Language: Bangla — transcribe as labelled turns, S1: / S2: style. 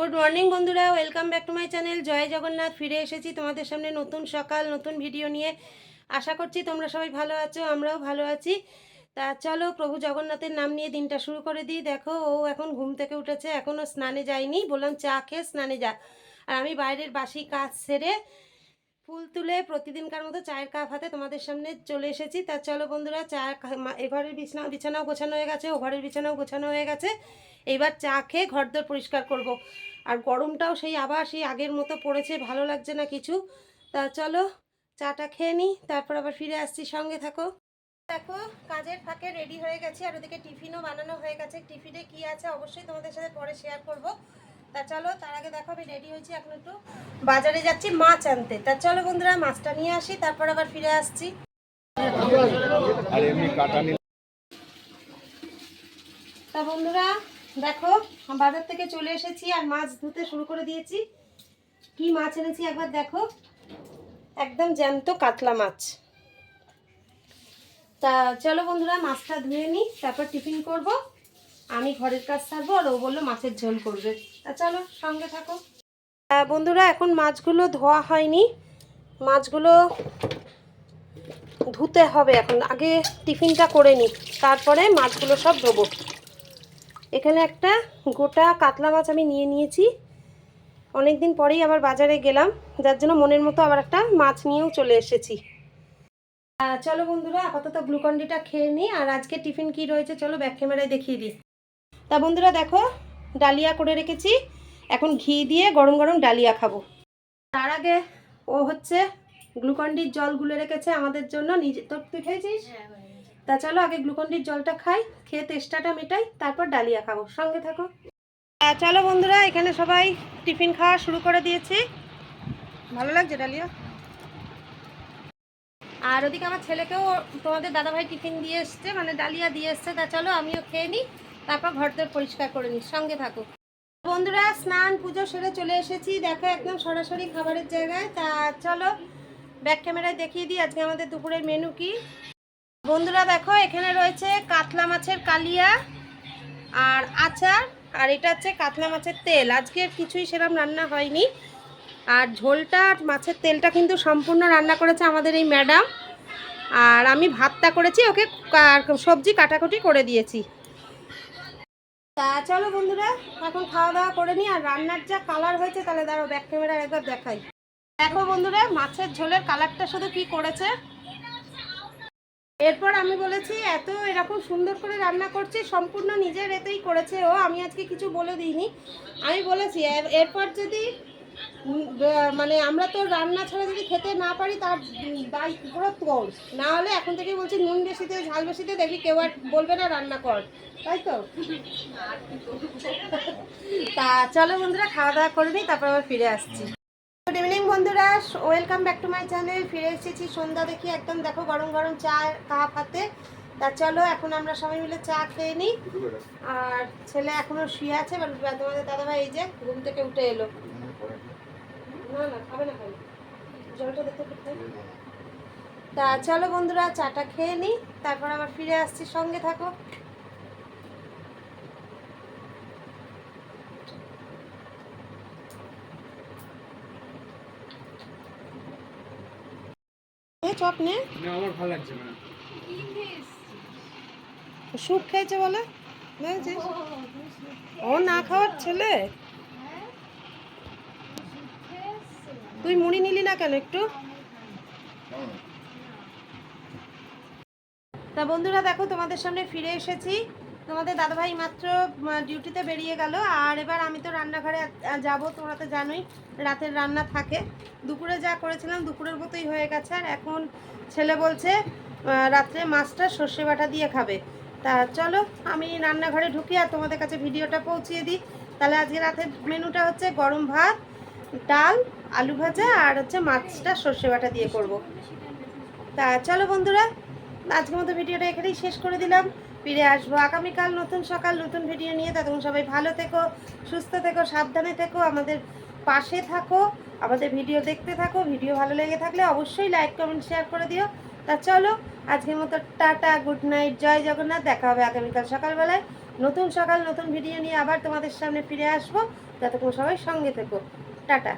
S1: গুড মর্নিং বন্ধুরা, welcome back to my channel. Jai Jagannath, ফিরে এসেছি তোমাদের সামনে নতুন সকাল, নতুন ভিডিও নিয়ে। আশা করছি তোমরা সবাই ভালো আছো, আমরাও ভালো আছি। তা চলো, প্রভু জগন্নাথের নাম নিয়ে দিনটা শুরু করে দিই। দেখো, ও এখন ঘুম থেকে উঠেছে এখনও স্নানে যায়নি। বললাম, চা খেয়ে স্নানে যা। আর আমি বাইরের বাসি কাজ সেরে ফুল তুলে প্রতিদিনকার মতো চায়ের কাপ হাতে তোমাদের সামনে চলে এসেছি। তা চলো বন্ধুরা, চা খা- মা- এ ঘরের বিছানা, বিছানাও গোছানো হয়ে গেছে, ও ঘরের বিছানাও গোছানো হয়ে গেছে। এইবার চা খেয়ে ঘরদোর পরিষ্কার করব। আর গরমটাও সেই আবার সেই আগের মতো পড়েছে ভালো লাগছে না কিছু। তা চলো চাটা খেয়ে নিই তারপর আবার ফিরে আসছি সঙ্গে থাকো। দেখো কাজের ফাঁকে রেডি হয়ে গেছি আর ওদিকে টিফিনও বানানো হয়ে গেছে। টিফিনে কি আছে অবশ্যই তোমাদের সাথে পরে শেয়ার করব। তা চলো তার আগে দেখো আমি রেডি হয়েছি এখন একটু বাজারে যাচ্ছি মাছ আনতে। তা চলো বন্ধুরা মাছটা নিয়ে আসি তারপর আবার ফিরে আসছি। তা বন্ধুরা দেখো বাজার থেকে চলে এসেছি আর মাছ ধুতে শুরু করে দিয়েছি। কি মাছ এনেছি একবার দেখো। একদম জ্যান্ত কাতলা মাছ। তা চলো বন্ধুরা, মাছটা ধুয়ে নিই, তারপর টিফিন করব। আমি ঘরের কাজ সারবো আর ও বলল মাছের ঝোল করবে। তা চলো, সঙ্গে থাকো। বন্ধুরা, এখন মাছগুলো ধোয়া হয়নি। মাছগুলো ধুতে হবে এখন। আগে টিফিনটা করে নিই, তারপরে মাছগুলো সব ধোবো। এখানে একটা গোটা কাতলা মাছ আমি নিয়ে নিয়েছি। অনেক দিন পরেই আবার বাজারে গেলাম, যার জন্য মনের মতো আবার একটা মাছ নিয়েও চলে এসেছি। চলো বন্ধুরা, আপাতত গ্লুকন্ডিটা খেয়ে নিই, আর আজকে টিফিন কি রয়েছে চলো ব্যাক ক্যামেরায় দেখিয়ে দিই। তা বন্ধুরা দেখো, ডালিয়া করে রেখেছি, এখন ঘি দিয়ে গরম গরম ডালিয়া খাব। তার আগে ও হচ্ছে গ্লুকন্ডির জল গুলে রেখেছে আমাদের জন্য, নিজে তোর তুই খেয়েছিস? তা চলো আগে গ্লুকন্ডির জলটা খাই, খেয়ে তেষ্টাটা মেটাই, তারপর ডালিয়া খাব। সঙ্গে থাকো। চলো বন্ধুরা, এখানে সবাই টিফিন খাওয়া শুরু করে দিয়েছি। ভালো লাগছে ডালিয়া? আর ওদিকে আমার ছেলেকেও তোমাদের দাদাভাই টিফিন দিয়ে এসছে মানে ডালিয়া দিয়ে এসছে। তা চলো আমিও খেয়ে নিই, তারপর ঘরদের পরিষ্কার করে নিই। সঙ্গে থাকো। বন্ধুরা, স্নান, পুজো সেরে চলে এসেছি। দেখো একদম সরাসরি খাবারের জায়গায়। তা চলো ব্যাক ক্যামেরায় দেখিয়ে দিই, আজকে আমাদের দুপুরের মেনু কি? বন্ধুরা দেখো, এখানে রয়েছে কাতলা মাছের কালিয়া আর আচার, আর এটা হচ্ছে কাতলা মাছের তেল। আজকে কিছুই সেরকম রান্না হয়নি। আর ঝোলটা আর মাছের তেলটা কিন্তু সম্পূর্ণ রান্না করেছে আমাদের এই ম্যাডাম। আর আমি ভাতটা করেছি, ওকে সবজি কাটাকুটি করে দিয়েছি। তা চলো বন্ধুরা, এখন খাওয়া দাওয়া করে নিই, আর রান্নার যা কালার হয়েছে তাহলে দাঁড়ো ব্যাক ক্যামেরা একবার দেখাই। দেখো বন্ধুরা, মাছের ঝোলের কালারটা শুধু কি করেছে? এরপর আমি বলেছি এত এরকম সুন্দর করে রান্না করছি সম্পূর্ণ নিজের এতেই করেছে ও আমি আজকে কিছু বলে দিইনি। আমি বলেছি এরপর যদি মানে আমরা তো রান্না ছাড়া যদি খেতে না পারি তার দায় পুরো তোর। না হলে এখন থেকেই বলছি নুন বেশিতে ঝাল বেশিতে দেখি কেউ আর বলবে না রান্না কর। তাই তো? তা চলো বন্ধুরা খাওয়া দাওয়া করে নিই তারপর আবার ফিরে আসছি। গুড ইভিনিং বন্ধুরা welcome back to my channel ফিরে এসেছি সন্ধ্যা দেখি। একদম দেখো, গরম গরম চা কাপ হাতে। তা চলো, এখন আমরা সবাই মিলে চা খেয়ে নিই আর ছেলে এখনও শুয়ে আছে তোমাদের দাদাভাই এই যে ঘুম থেকে উঠে এলো। না না, খাবে না খাবে। জলটা দেখতে তা চলো বন্ধুরা, চাটা খেয়ে নিই তারপর আবার ফিরে আসছি। সঙ্গে থাকো। এ চপ নে
S2: না আমার ভালো লাগছে না।
S1: স্যুপ খেয়েছে বলে? বুঝেছিস ও না খাওয়ার ছেলে? তুই মুড়ি নিলি না কেন একটু? তা বন্ধুরা দেখো তোমাদের সামনে ফিরে এসেছি। তোমাদের দাদাভাই মাত্র ডিউটিতে বেরিয়ে গেল। আর এবার আমি তো রান্নাঘরে যাব, তোমরা তো জানোই, রাতের রান্না থাকে। দুপুরে যা করেছিলাম, দুপুরের মতোই হয়ে গেছে। আর এখন ছেলে বলছে রাত্রে মাছটা সর্ষে বাটা দিয়ে খাবে। তা চলো, আমি রান্নাঘরে ঢুকি আর তোমাদের কাছে ভিডিওটা পৌঁছিয়ে দিই। তাহলে আজকে রাতের মেনুটা হচ্ছে গরম ভাত, ডাল, আলু ভাজা আর হচ্ছে মাছটা সর্ষে বাটা দিয়ে করব। তা চলো বন্ধুরা, আজকের মতো ভিডিওটা এখানেই শেষ করে দিলাম। ফিরে আসব। আগামীকাল নতুন সকাল, নতুন ভিডিও নিয়ে। ততক্ষণ সবাই ভালো থেকো, সুস্থ থেকো, সাবধানে থেকো, আমাদের পাশে থাকো, আমাদের ভিডিও দেখতে থাকো। ভিডিও ভালো লেগে থাকলে অবশ্যই লাইক কমেন্ট শেয়ার করে দিও। তা চলো, আজকের মতো tata good night Jai Jagannath. দেখা হবে আগামীকাল সকালবেলায়। নতুন সকাল, নতুন ভিডিও নিয়ে আবার তোমাদের সামনে ফিরে আসব। ততক্ষণ সবাই সঙ্গে থেকো। টাটা।